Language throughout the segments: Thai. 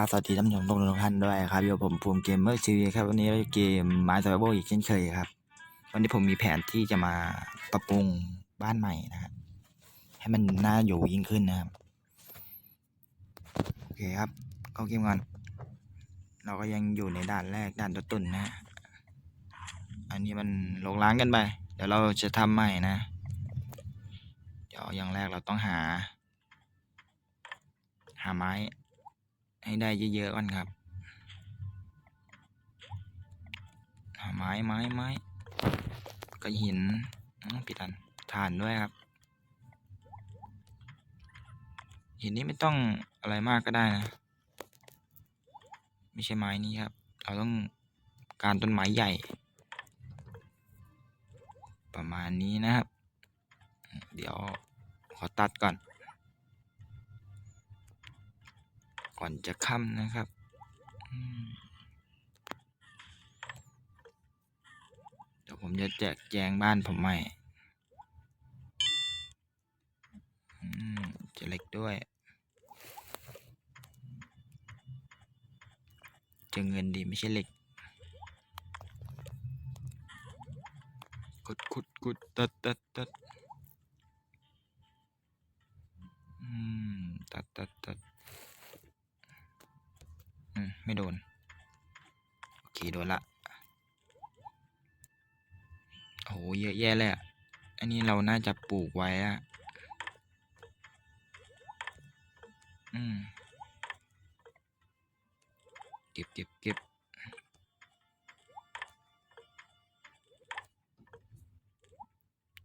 กราบสวัสดีท่านผู้ชมทุกท่านด้วยครับอยู่ผมภูมิเกมเมอร์ซีครับวันนี้เราจะเกมไม้ซอยโบอีกเช่นเคยครับ วันนี้ผมมีแผนที่จะมาปรับปรุงบ้านใหม่นะครับให้มันน่าอยู่ยิ่งขึ้นนะครับโอเคครับเข้าเกมก่อนเราก็ยังอยู่ในด่านแรกด่านตัวตุ่นนะฮะอันนี้มันลงล้างกันไปเดี๋ยวเราจะทำใหม่นะ เดี๋ยวอย่างแรกเราต้องหา หาไม้ ให้ได้เยอะๆก่อนครับไม้ไม้ไม้ก็หินอื้อผิดอันถ่านด้วยครับ หินนี้ไม่ต้องอะไรมากก็ได้นะ ไม่ใช่ไม้นี้ครับ เราต้องการต้นไม้ใหญ่ ประมาณนี้นะครับ เดี๋ยวขอตัดก่อน ก่อนจะค่ำนะครับเดี๋ยวผมจะแจกแจงบ้านผมใหม่อืมจะเล็กด้วย จะเงินดีไม่ใช่เหล็กกดกุดกุดตัดตัดตัดอืมตัดตัดตัด ไม่โดน โอเค โดนละ โอ้โห เยอะแยะเลยอะ อันนี้เราน่าจะปลูกไว้อะ อืม เก็บเก็บเก็บ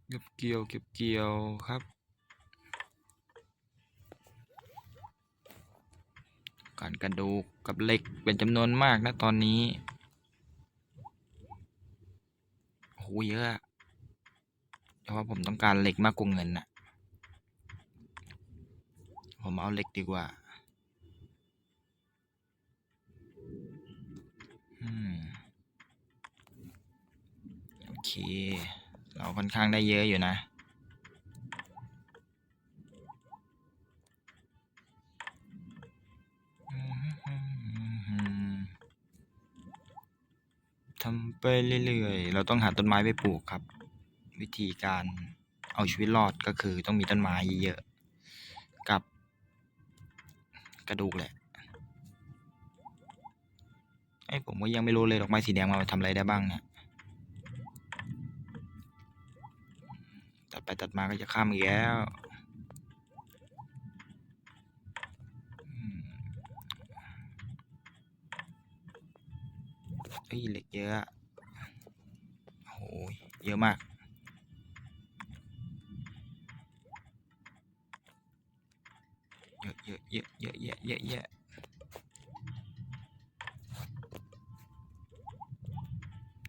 เก็บเกี่ยวเก็บเกี่ยวครับ การกระดูกกับเหล็กเป็นจำนวนมากนะตอนนี้โอ้โหเยอะอะแต่ว่าผมต้องการเหล็กมากกว่าเงินน่ะผมเอาเหล็กดีกว่าโอเค เราค่อนข้างได้เยอะอยู่นะ ไปเรื่อยๆ เราต้องหาต้นไม้ไปปลูกครับ วิธีการเอาชีวิตรอดก็คือต้องมีต้นไม้เยอะๆกับ กระดูกแหละไอ้ผมก็ยังไม่รู้เลยดอกไม้สีแดงมาทำอะไรได้บ้างเนี่ยตัดไปตัดมาก็จะข้ามอีกแล้วอืมเฮ้ยเหล็กเยอะ เยอะมากเยอะเยอะเยอะเยอะเยอะเยอะเยอะ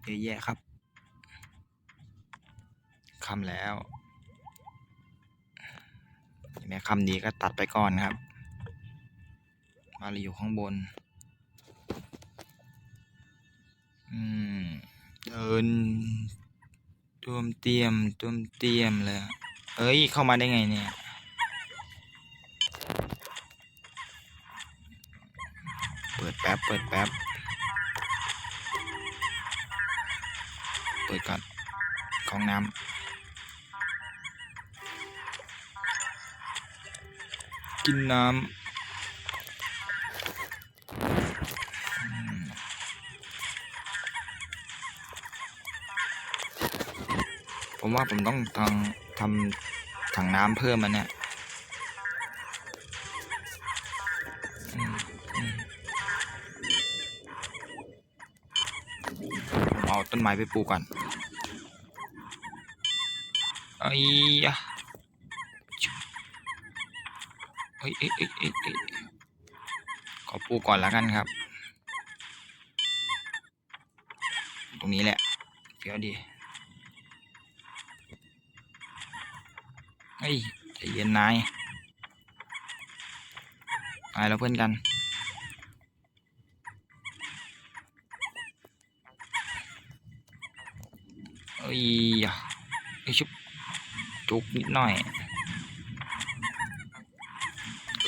เยอะแยะครับคำแล้วแม้คำนี้ก็ตัดไปก่อนครับ มาเลยอยู่ข้างบน อืม เดิน ตวมเตรียมตวมเตรียมเลยเอ้ย เข้ามาได้ไงเนี่ยเปิดแป๊บเปิดแป๊บเปิดก่อนของน้ำกินน้ำ ผมว่าผมต้องทำทำถังน้ำเพิ่มมันเนี่ยเอาต้นไม้ไปปลูกก่อนไอ้ยะเอ้ยเอ้ยเอ้ยเอ้ยขอปลูกก่อนแล้วกันครับ ตรงนี้แหละเฟี้ยวดี ฮ้ยใจเย็นนายนายเราเพื่อนกัน เอ้ยอะไอชุบจุกนิดหน่อย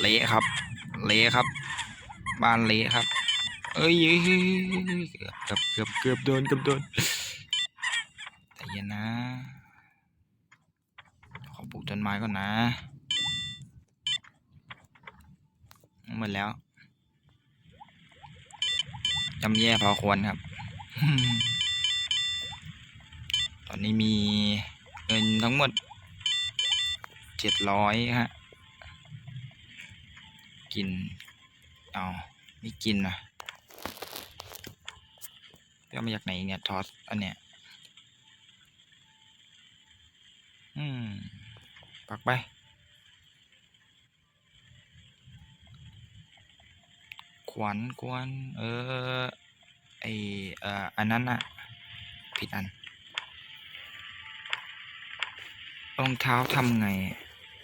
เละครับ เละครับ บ้านเละครับ เอ้ยเอ้ยเอ้ยเอ้ยเกือบเกือบเกือบโดนเกือบโดนใจเย็นนะ ขอปลูกต้นไม้ก่อนนะ หมดแล้วจำแย่พอควรครับ ตอนนี้มีเงินทั้งหมดเจ็ดร้อยฮะ กิน เอาไม่กินนะเเอมาจากไหนเนี่ยทอสอันเนี้ย อืม ปักไป วัญกวน เออ ไอเอ่ออันนั้นอะผิดอัน รองเท้าทำไง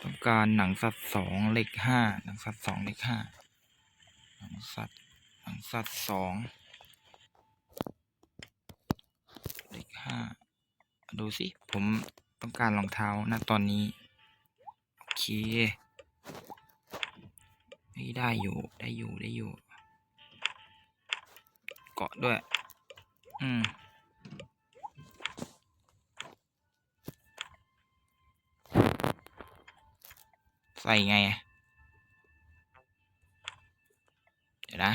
ต้องการหนังสัตว์สองเลขห้า หนังสัตว์สองเลขห้า หนังสัตว์ หนังสัตว์สองเลขห้า ดูสิ ผมต้องการรองเท้าณตอนนี้ โอเคไม่ได้อยู่ ได้อยู่ ได้อยู่ เกาะด้วย อืมใส่ไงอะเดี๋ยวนะ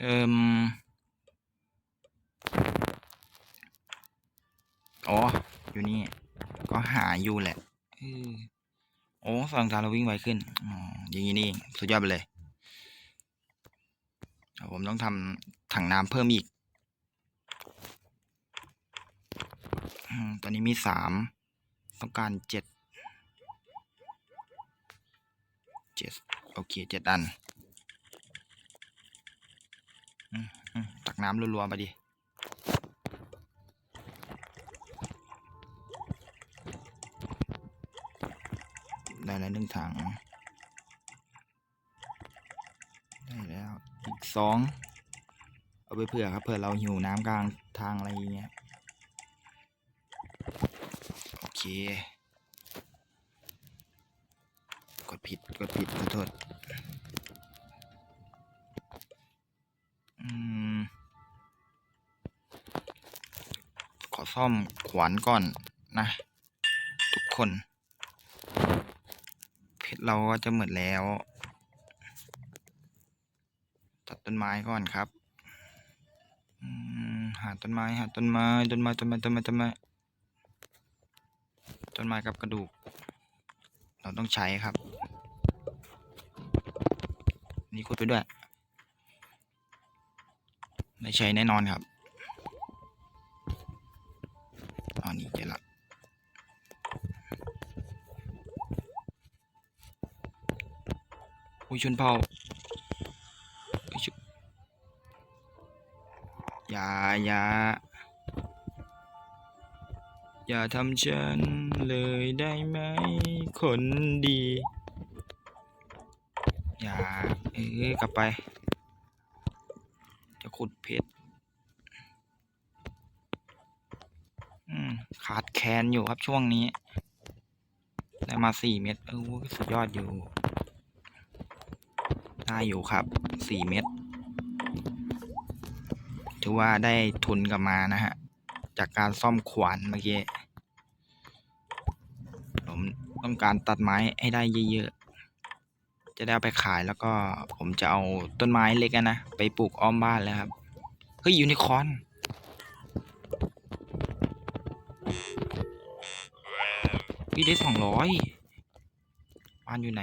เอิมอ๋อ อยู่นี่ ก็หาอยู่แหละเออโอ้สองทางเราวิ่งไวขึ้นอ๋ออย่างนี้นี่เองสุดยอดไปเลยเดี๋ยวผมต้องทำถังน้ำเพิ่มอีกอมตอนนี้มีสามต้องการเจ็ดเจ็ดโอเคเจ็ดอันอืมอืมตักน้ำรัวๆไปดิ แล้วหนึ่งถัง ได้แล้ว อีกสองเอาไปเผื่อครับเผื่อเราหิวน้ำกลางทางอะไรอย่างเงี้ย โอเค กดผิด กดผิดขอโทษอืมขอซ่อมขวานก่อนนะ ทุกคน เราก็จะหมดแล้ว ตัดต้นไม้ก่อนครับอืมหาต้นไม้หาต้นไม้ต้นไม้ต้นไม้ต้นไม้ต้นไม้ต้นไม้กับกระดูก เราต้องใช้ครับ นี่ขุดไปด้วยได้ใช้แน่นอนครับ อุ้ยชนเผ่าอย่าอย่าอย่าทำฉันเลยได้ไหม คนดี อย่า เอ้กลับไป จะขุดเพชรอืมขาดแคลนอยู่ครับช่วงนี้ ได้มาสี่เม็ดเออสุดยอดอยู่ อยู่ครับสี่เม็ดถือว่าได้ทุนกลับมานะฮะ จากการซ่อมขวานเมื่อกี้ผมต้องการตัดไม้ให้ได้เยอะๆ จะได้เอาไปขายแล้วก็ผมจะเอาต้นไม้เล็กนะ ไปปลูกอ้อมบ้านแล้วครับ เฮ้ยยูนิคอนพี่ได้สองร้อยบ้านอยู่ไหน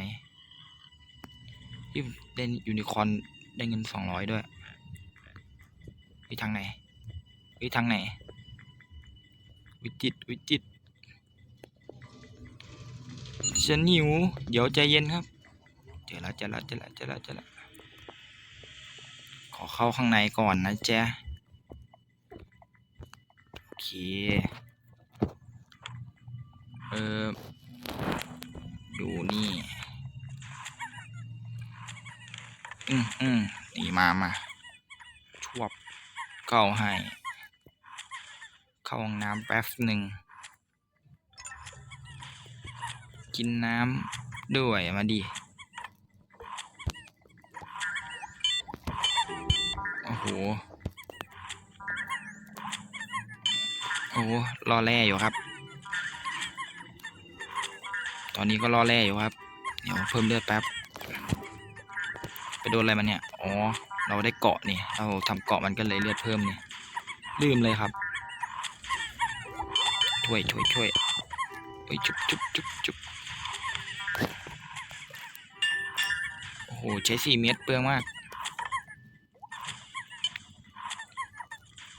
พี่ได้ยูนิคอร์นได้เงินสองร้อยด้วยพี่ทางไหนพี่ทางไหน วิจิตวิจิตฉันหิว เดี๋ยวใจเย็นครับเจอแล้วเจอแล้วเจอแล้วเจอแล้วเจอแล้วขอเข้าข้างในก่อนนะจ๊ะโอเคเออดูนี่ อืมอืมนี่มามาชวบเก้าให้ เข้าห้องน้ำแป๊บหนึ่ง กินน้ำด้วยมาดิโอ้โห โอ้โหรอแร่อยู่ครับ ตอนนี้ก็รอแร่อยู่ครับ เดี๋ยวเพิ่มเลือดแป๊บ โดนอะไรมันเนี่ย อ๋อ เราได้เกาะนี่ เราทำเกาะมันก็เลยเลือดเพิ่มนี่ ลืมเลยครับ ช่วยช่วยช่วยเอ้ยจุบจุบจุบจุบโอ้โห ใช้สี่เม็ดเปลืองมาก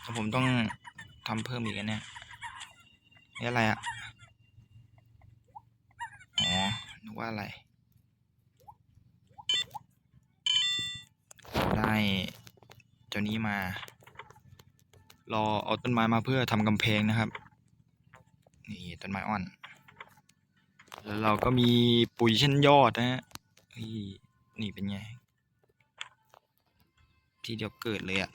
แต่ผมต้องทำเพิ่มอีกอันเนี่ยนี่อะไรอะอ๋อ นึกว่าอะไร ได้เจ้านี้มา รอเอาต้นไม้มาเพื่อทำกำแพงนะครับ นี่ต้นไม้อ่อน แล้วเราก็มีปุ๋ยเช่นยอดนะฮะนี่เป็นไง ที่เดียวเกิดเลยอะ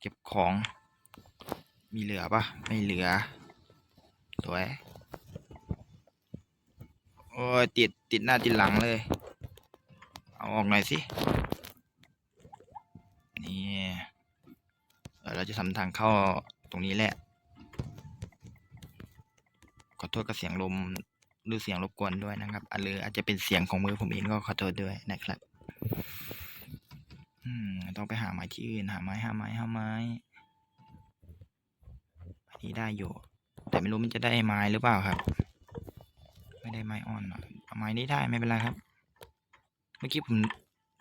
เก็บของมีเหลือปะไม่เหลือสวยโอ้ยติดติดหน้าติดหลังเลย เอาออกหน่อยสิ นี่เราจะทำทางเข้าตรงนี้แหละ ขอโทษกับเสียงลมหรือเสียงรบกวนด้วยนะครับอะหรืออาจจะเป็นเสียงของมือผมเองก็ขอโทษด้วยนะครับ อืม ต้องไปหาไม้ที่อื่นหาไม้หาไม้หาไม้อันนี้ได้อยู่ แต่ไม่รู้มันจะได้ไม้หรือเปล่าครับ ไม่ได้ไม้อ่อนเอาไม้นี้ได้ไม่เป็นไรครับ มื่อกี้ผม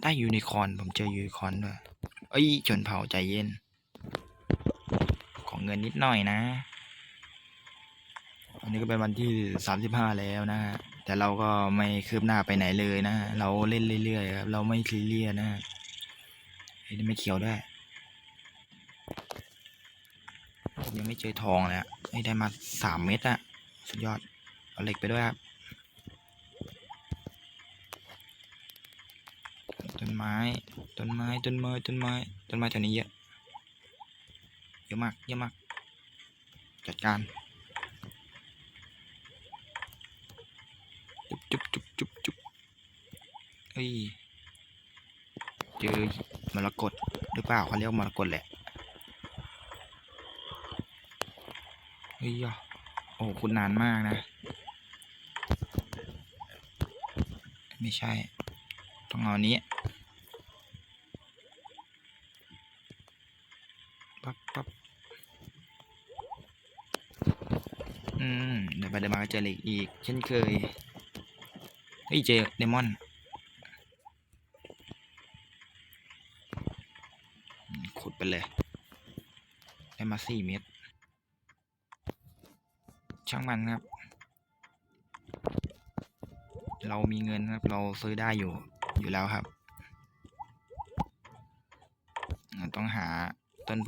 ได้ยูนิคอร์นผมเจอยูนิคอร์นด้วยเอ้ยชนเผ่าใจเย็น ของเงินนิดหน่อยนะวันนี้ก็เป็นวันที่สามสิบห้าแล้วนะฮะ แต่เราก็ไม่คืบหน้าไปไหนเลยนะ เราเล่นเรื่อยๆครับ เราไม่ซีเรียสนะเฮ้ยไม่เขียวด้วย ยังไม่เจอทองเลยอะได้มาสามเม็ดอะสุดยอด เอาเหล็กไปด้วยครับ ต้นไม้ ต้นไม้ ต้นไม้ ต้นไม้ ต้นไม้แถวนี้เยอะ เยอะมาก เยอะมาก จัดการ จุบจุบจุบจุบจุบเฮ้ย เจอมรกตหรือเปล่าเขาเรียกว่ามรกตแหละเฮ้ยอะโอ้คุณนานมากนะ ไม่ใช่ ต้องเอาอัน ปั๊บปั๊บอืมเดี๋ยวไปเดี๋ยวมาเจอเหล็กอีก เช่นเคยเฮ้ยเจอเดมอนขุดไปเลย ได้มาสี่เม็ดช่างมันครับ เรามีเงินครับ เราซื้อได้อยู่อยู่แล้วครับ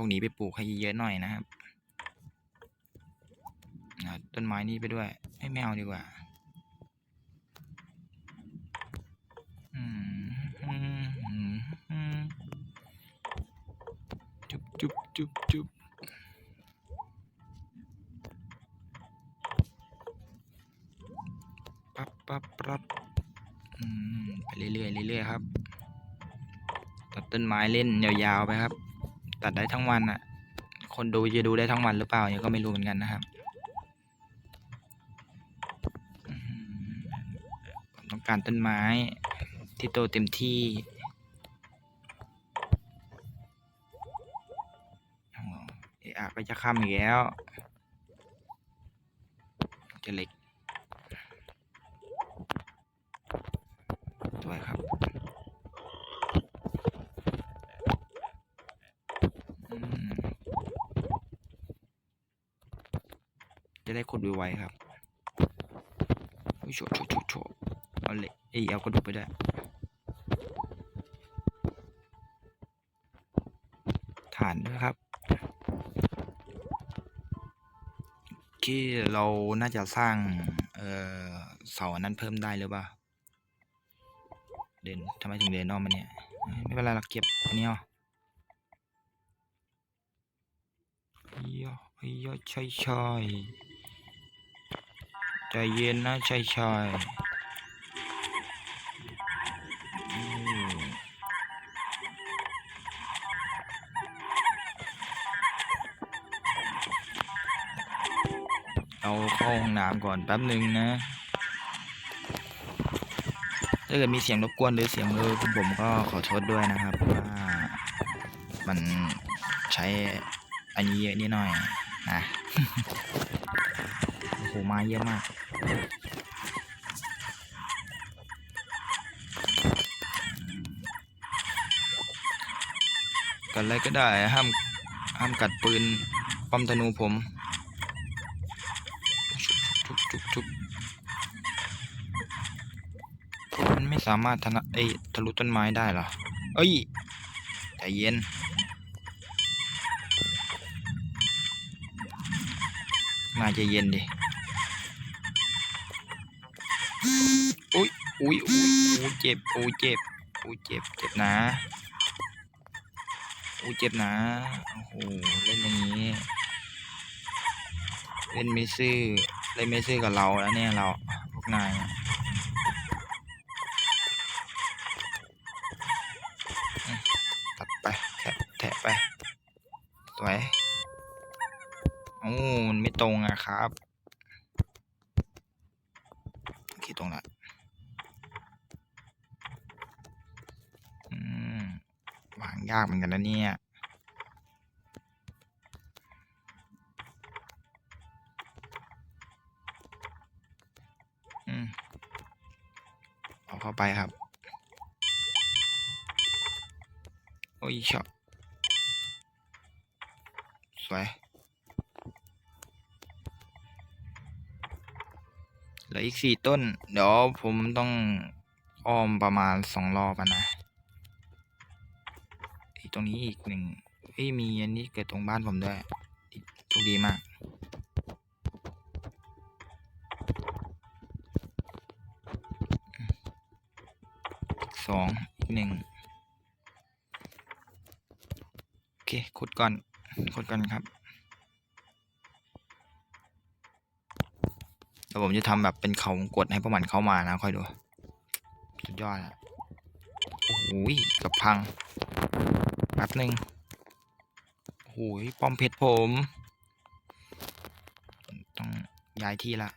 วกนี้ไปปลูกให้เยอะๆหน่อยนะครับต้นไม้นี้ไปด้วยไม่แมวดีกว่าจุบจุบจุบจุบปั๊บปั๊บปั๊บไปเรื่อยๆเรื่อยๆครับ ตัดต้นไม้เล่นยาวๆไปครับ ตัดได้ทั้งวันอะ คนดูจะดูได้ทั้งวันหรือเปล่าเนี่ยก็ไม่รู้เหมือนกันนะครับผมต้องการต้นไม้ที่โตเต็มที่อ้เอะอะก็จะข้ามอีกแล้วเจะเหล็กด้วยครับอืมจะ ได้ขุดไวๆครับโฉบโฉบโฉบเอาเหล็กเอเอากระดูกไปได้ฐานด้วยครับที่เราน่าจะสร้างเอ่อเสาอันนั้นเพิ่มได้หรือเปล่าเดินทำไมถึงเดินอ้อมมาเนี่ย ไม่เป็นไรเราเก็บอันนี้อาเยยะไอ้ยะช่ใช่ ใจเย็นนะช่ใช่อืมเอาเข้าห้องน้ำก่อนแป๊บหนึ่งนะ ถ้าเกิดมีเสียงรบกวนหรือเสียงมือคุณผมก็ขอโทษด้วยนะครับเพราะว่ามันใช้อันนี้เยอะนิดหน่อยนะ โอ้โหมาเยอะมาก กันอะไรก็ได้ห้ามห้ามกัดปืนป้อมธนูผมชุบชุบชุบมันไม่สามารถทะนะเอ้ทะลุต้นไม้ได้หรอ เอ้ยใจเย็นนายใจเย็นดิ อุ้ยอุ้ยอุ้ยเจ็บอุ้ยเจ็บอุ้ยเจ็บเจ็บนะอุ้ยเจ็บนะโอ้โหเล่นอย่างนี้ เล่นไม่ซื่อเล่นไม่ซื่อกับเราแล้วเนี่ยเราพวกนายตัดไปแทะแทะไปสวยโอ้มันไม่ตรงอะครับ โอเคตรงละ อืม วาง ยากเหมือนกันนะเนี่ยอืมเอาเข้าไปครับ โอ้ยชอบสวยเหลืออีกสี่ต้น เดี๋ยวผมต้องอ้อมประมาณสองรอบนะ ตรงนี้อีกหนึ่งเอ้ยมีอันนี้เกิดตรงบ้านผมด้วยโชคดีมาก สองอีกหนึ่งโอเคขุดก่อนขุดก่อนครับแล้วผมจะทำแบบเป็นเขากดให้พวกมันเข้ามานะค่อยดู สุดยอดอะโอ้ยกับพัง แป๊บหนึ่งโอ้ยป้อมเพชรผม ต้องย้ายที่ละ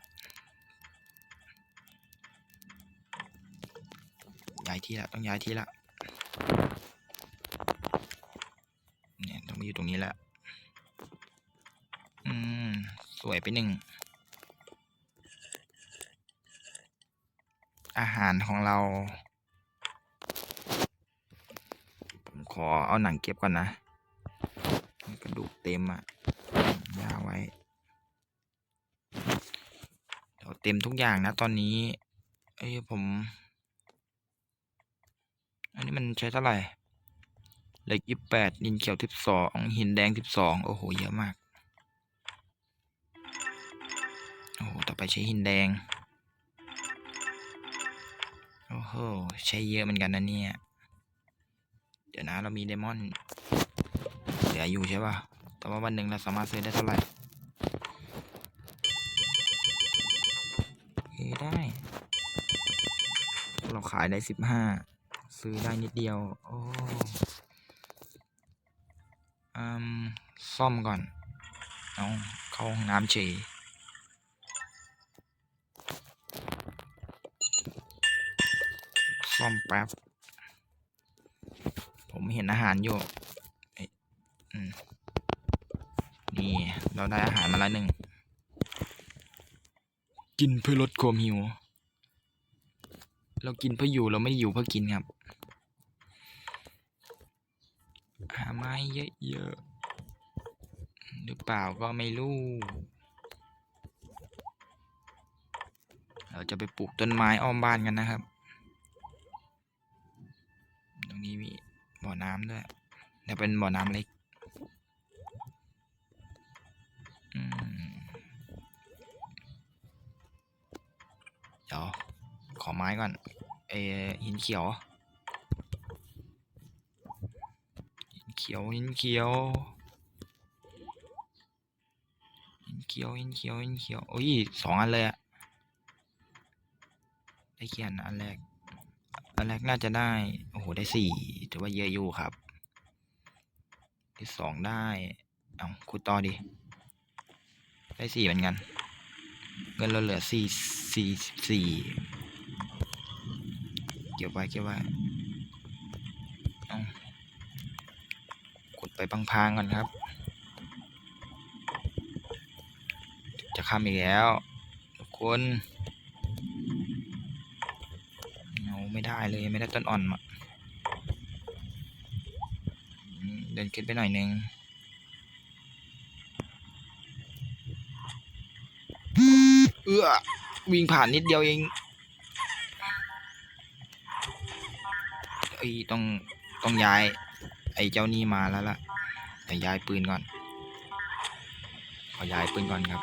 ย้ายที่ละ ต้องย้ายที่ละ เนี่ยต้องอยู่ตรงนี้ละ อืม สวยไปหนึ่ง อาหารของเรา อเอาหนังเก็บก่อนนะ กระดูกเต็มอะย่าไว้ เดี๋ยวเต็มทุกอย่างนะ ตอนนี้ เอ้ยผม อันนี้มันใช้เท่าไหร่เหล็กยี่แปดดินเขียวสิบสองหินแดงสิบสองโอ้โห เยอะมาก โอ้โห ต่อไปใช้หินแดง โอ้โห ใช้เยอะเหมือนกันนะเนี่ย ดี๋ยวนะเรามีเดมอนเหลืออยู่ใช่ป่ะ แต่ว่าวันหนึ่งเราสามารถซื้อได้เท่าไหร่ได้ เราขายได้สิบห้าซื้อได้นิดเดียว โอ้อืมซ่อมก่อน เอาเข้าห้องน้ำเฉยซ่อมแป๊บ ผมเห็นอาหารอยู่นี่ เราได้อาหารมาแล้วหนึ่ง กินเพื่อลดความหิว เรากินเพื่ออยู่เราไม่ได้อยู่เพื่อกินครับ หาไม้เยอะๆหรือเปล่าก็ไม่รู้ เราจะไปปลูกต้นไม้อ้อมบ้านกันนะครับ น้ำด้วยแต่เป็นบ่อน้ำเล็กเดี๋ยวขอไม้ก่อนเอหินเขียว หินเขียว หินเขียวเขียว หินเขียว หินเขียว โอ้ยสองอันเลยอะได้เขียนอันแรก อันแรกน่าจะได้ โอ้โห ได้สี่ ถือว่าเยอะอยู่ครับ ที่สองได้ เอาขุดต่อดิ ได้สี่เหมือนกัน เงินเราเหลือสี่สี่สี่เก็บไว้เก็บไว้เอาขุดไปพังๆก่อนครับ จะข้ามอีกแล้วทุกคนเอาไม่ได้เลยไม่ได้ต้นอ่อนมาอืม เดินขึ้นไปหน่อยนึงเอื้อวิ่งผ่านนิดเดียวเองไอ้ยต้องต้องย้าย ไอ้เจ้านี่มาแล้วล่ะแต่ย้ายปืนก่อน ขอย้ายปืนก่อนครับ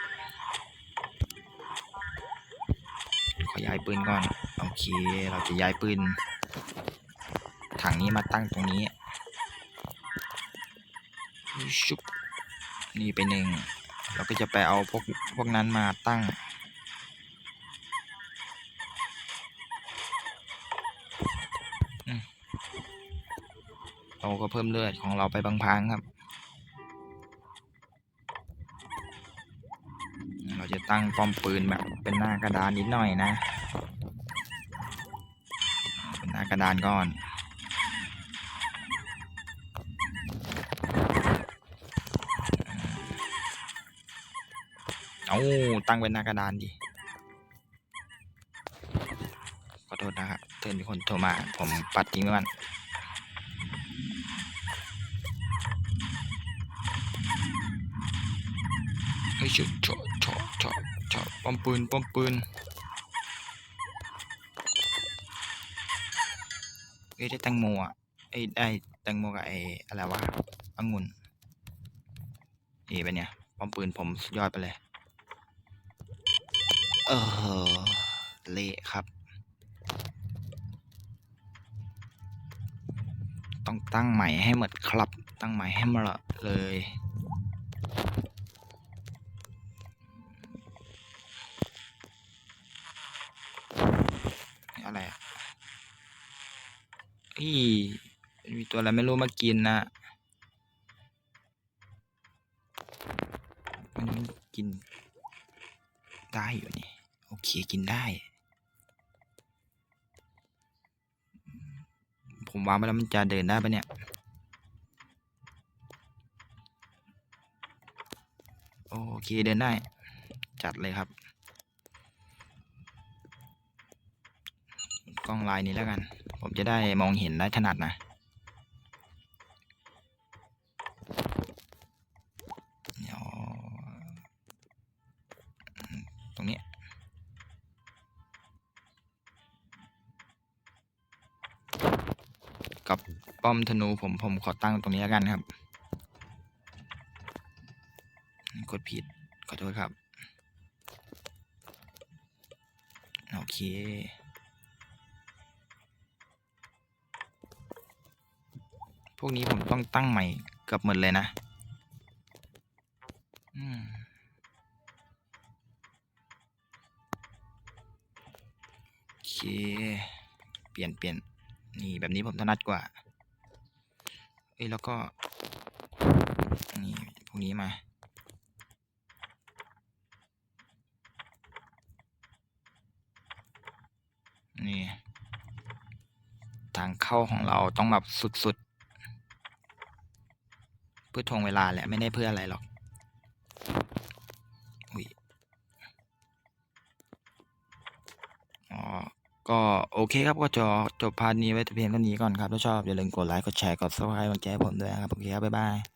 ขอย้ายปืนก่อน โอเค เราจะย้ายปืน ถังนี้มาตั้งตรงนี้ ชุบนี่ไปหนึ่งเราก็จะไปเอาพวกพวกนั้นมาตั้ง เราก็เพิ่มเลือดของเราไปบางพางครับ เราจะตั้งป้อมปืนแบบเป็นหน้ากระดานนิดหน่อยนะ เป็นหน้ากระดานก่อน เอาตั้งเป็นหน้ากระดานดิขอโทษนะครับเตือนมีคนโทรมา ผมปัดทิ้งไว้ก่อนเฮ้ยเฉาะเฉาะเฉาะเฉาะเฉาะป้อมปืนป้อมปืนเฮ้ยได้แตงโมอะเอ้ยได้แตงโมกับไอ้อะไรวะองุ่นเอ้เป็นเนี่ยป้อมปืนผมสุดยอดไปเลย เออเละครับ ต้องตั้งใหม่ให้หมดครับ ตั้งใหม่ให้หมดเลยอะไรอะอีมีตัวอะไรไม่รู้มากินนะมันกินได้อยู่นี่ โอเคกินได้ ผมวางไปแล้วมันจะเดินได้ปะเนี่ยโอเคเดินได้ จัดเลยครับ กล้องลายนี้แล้วกัน ผมจะได้มองเห็นได้ถนัดนะ ป้อมธนูผมผมขอตั้งตรงนี้แล้วกันครับ กดผิด ขอโทษครับ โอเคพวกนี้ผมต้องตั้งใหม่เกือบหมดเลยนะ โอเค เปลี่ยนเปลี่ยนนี่แบบนี้ผมถนัดกว่า เอ้ยแล้วก็นี่พวกนี้มานี่ทางเข้าของเราต้องแบบสุดๆเพื่อทวงเวลาแหละไม่ได้เพื่ออะไรหรอก อุ้ย อ๋อ ก็โอเคครับก็จบจบพาร์ทนี้ไว้แต่เพียงเท่านี้ก่อนครับ ถ้าชอบอย่าลืมกดไลค์ กดแชร์ กดซับสไครต์กดแจ้ผมด้วยนะครับ โอเคครับ บ๊ายบาย